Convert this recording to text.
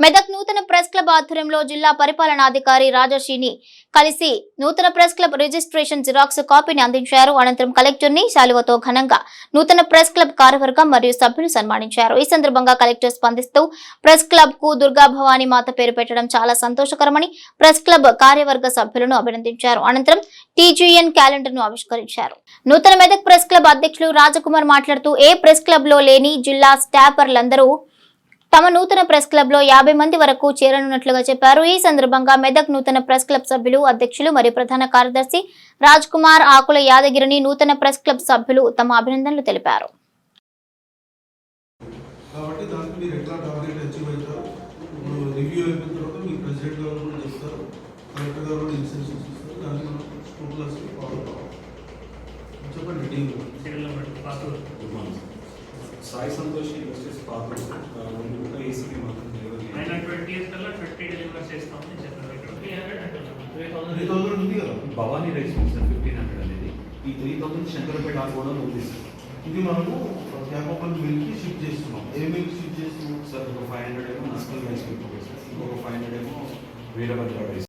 మెదక్ నూతన press club ఆధ్వర్యంలో జిల్లా పరిపాలనాధికారి రాజశ్రీని కలిసి నూతన ప్రెస్ క్లబ్ రిజిస్ట్రేషన్ జిరాక్స్ కాపీని అందించారు. అనంతరం కలెక్టర్ని శాలువతో ఘనంగా నూతన ప్రెస్ క్లబ్ కార్యవర్గం మరియు సభ్యులు సన్మానించారు. ఈ సందర్భంగా కలెక్టర్ స్పందిస్తూ ప్రెస్ క్లబ్కు దుర్గా భవానీ మాత పేరు పెట్టడం చాలా సంతోషకరమని ప్రెస్ క్లబ్ కార్యవర్గ సభ్యులను అభినందించారు. అనంతరం టీజీఎన్ క్యాలెండర్ను ఆవిష్కరించారు. నూతన మెదక్ ప్రెస్ క్లబ్ అధ్యక్షులు రాజకుమార్ మాట్లాడుతూ ఏ ప్రెస్ క్లబ్లో లేని జిల్లా స్టాపర్లందరూ తమ నూతన ప్రెస్ క్లబ్లో యాభై మంది వరకు చేరనున్నట్లుగా చెప్పారు. ఈ సందర్భంగా మెదక్ నూతన ప్రెస్ క్లబ్ సభ్యులు అధ్యక్షులు మరియు ప్రధాన కార్యదర్శి రాజ్ కుమార్ ఆకుల యాదగిరిని నూతన ప్రెస్ క్లబ్ సభ్యులు తమ అభినందనలు తెలిపారు. చెప్పండి team good morning Sai Santosh industries పాత్ర ఏసీపీ మాత్రం ఆయన ట్వంటీ ఇయర్స్ కల్లా ట్వంటీ డెలివర్ చేస్తామని చెప్పారు. ఇక్కడ త్రీ హండ్రెడ్ త్రీ థౌసండ్ ఉంది కదా. Bhavani residence sir fifteen hundred అనేది. ఈ త్రీ థౌసండ్ శంకరపేట కూడా ఉంది సార్ ఇది మనము క్యాపబుల్ మిల్క్ షిఫ్ట్ చేస్తున్నాం. ఏ మిల్క్ షిఫ్ట్ చేస్తున్నాం? సార్ ఒక ఫైవ్ హండ్రెడ్ ఏమో నస్కల్ రైస్ సార్. ఇంకొక ఫైవ్ హండ్రెడ్ ఏమో వీరభద్ర రైస్